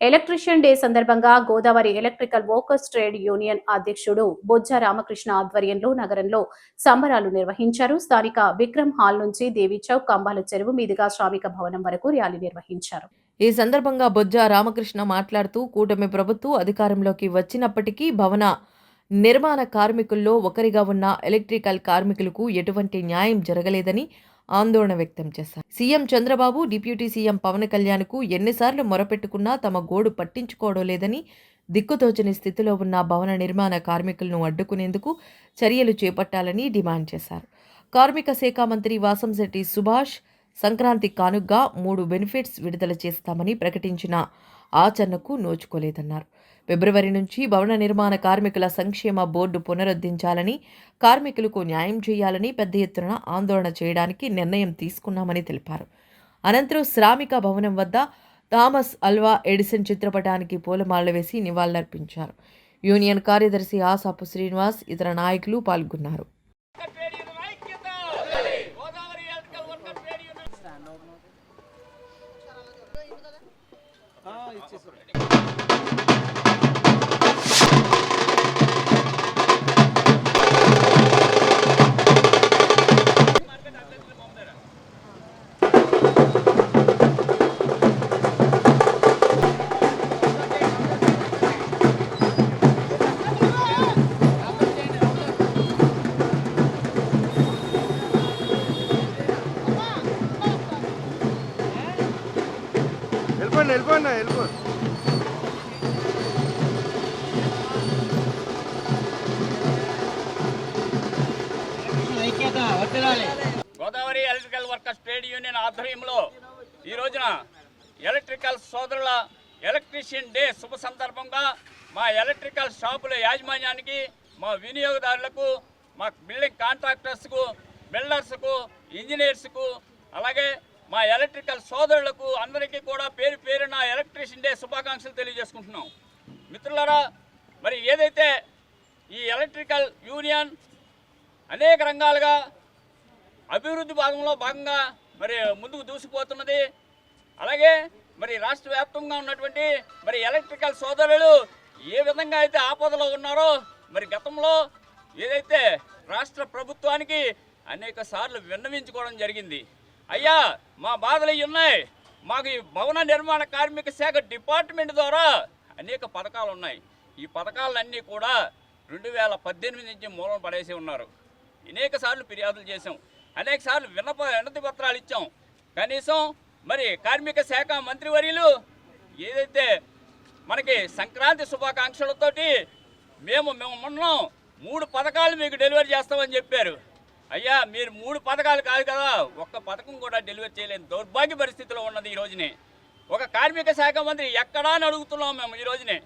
Electrician day సందర్భంగా Godavari electrical workers trade union అధ్యక్షుడు బొజ్జ రామకృష్ణ ఆధ్వర్యంలో నగరంలో సంబరాలు నిర్వహించారు. స్థానిక విక్రమ్ హాల్ నుంచి దేవి చౌక్ కంబాల చెరువు మీదుగా శ్రామిక భవనం వరకు ర్యాలీ నిర్వహించారు. ఈ సందర్భంగా బొజ్జ రామకృష్ణ మాట్లాడుతూ కూటమి ప్రభుత్వం అధికారంలోకి వచ్చినప్పటికీ భవన నిర్మాణ కార్మికుల్లో ఒకరిగా ఉన్న ఎలక్ట్రికల్ కార్మికులకు ఎటువంటి న్యాయం జరగలేదని ఆందోళన వ్యక్తం చేశారు. CM Chandrababu deputy CM Pawan కళ్యాణ్కు ఎన్నిసార్లు మొరపెట్టుకున్నా తమ గోడు పట్టించుకోవడం లేదని దిక్కుతోచని స్థితిలో ఉన్న భవన నిర్మాణ కార్మికులను అడ్డుకునేందుకు చర్యలు చేపట్టాలని డిమాండ్ చేశారు. కార్మిక శాఖ మంత్రి వాసంశెట్టి సుభాష్ సంక్రాంతి కానుగ్గా మూడు బెనిఫిట్స్ విడుదల చేస్తామని ప్రకటించిన ఆచరణకు నోచుకోలేదన్నారు. ఫిబ్రవరి నుంచి భవన నిర్మాణ కార్మికుల సంక్షేమ బోర్డు పునరుద్ధరించాలని కార్మికులకు న్యాయం చేయాలని పెద్ద ఎత్తున ఆందోళన చేయడానికి నిర్ణయం తీసుకున్నామని తెలిపారు. అనంతరం శ్రామిక భవనం వద్ద థామస్ అల్వా ఎడిసన్ చిత్రపటానికి పూలమాలలు వేసి నివాళులర్పించారు. యూనియన్ కార్యదర్శి ఆసాపు శ్రీనివాస్ ఇతర నాయకులు పాల్గొన్నారు. ఇచ్చేసారు వెళ్ళిపోండి వెళ్ళిపోండి వెళ్ళిపో Godavari electrical workers trade union ఆధ్వర్యంలో ఈ రోజున ఎలక్ట్రికల్ సోదరుల ఎలక్ట్రీషియన్ డే శుభ సందర్భంగా మా ఎలక్ట్రికల్ షాపుల యాజమాన్యానికి మా వినియోగదారులకు మా బిల్డింగ్ కాంట్రాక్టర్స్కు బిల్డర్స్కు ఇంజనీర్స్కు అలాగే మా ఎలక్ట్రికల్ సోదరులకు అందరికీ కూడా పేరు పేరున ఎలక్ట్రీషియన్ డే శుభాకాంక్షలు తెలియజేసుకుంటున్నాం. మిత్రులారా మరి ఏదైతే ఈ ఎలక్ట్రికల్ యూనియన్ అనేక రంగాలుగా అభివృద్ధి భాగంలో భాగంగా మరి ముందుకు దూసుకుపోతున్నది అలాగే మరి రాష్ట్ర వ్యాప్తంగా ఉన్నటువంటి మరి ఎలక్ట్రికల్ సోదరులు ఏ విధంగా అయితే ఆపదలో ఉన్నారో మరి గతంలో ఏదైతే రాష్ట్ర ప్రభుత్వానికి అనేక సార్లు విన్నవించుకోవడం జరిగింది. అయ్యా మా బాధలు ఇవి ఉన్నాయి. మాకు ఈ భవన నిర్మాణ కార్మిక శాఖ డిపార్ట్మెంట్ ద్వారా అనేక పథకాలు ఉన్నాయి. ఈ పథకాలన్నీ కూడా రెండు వేల పద్దెనిమిది నుంచి మూలం పడేసి ఉన్నారు. అనేక సార్లు ఫిర్యాదులు చేసాం అనేక సార్లు విన్నప వినతి పత్రాలు ఇచ్చాం. కనీసం మరి కార్మిక శాఖ మంత్రివర్యులు ఏదైతే మనకి సంక్రాంతి శుభాకాంక్షలతోటి మేము మేము ఉన్నాం మూడు పథకాలు మీకు డెలివరీ చేస్తామని చెప్పారు. అయ్యా మీరు మూడు పథకాలు కాదు కదా ఒక్క పథకం కూడా డెలివరీ చేయలేని దౌర్భాగ్య పరిస్థితిలో ఉన్నది ఈ రోజునే. ఒక కార్మిక శాఖ మంత్రి ఎక్కడా అని అడుగుతున్నాం మేము ఈ రోజునే.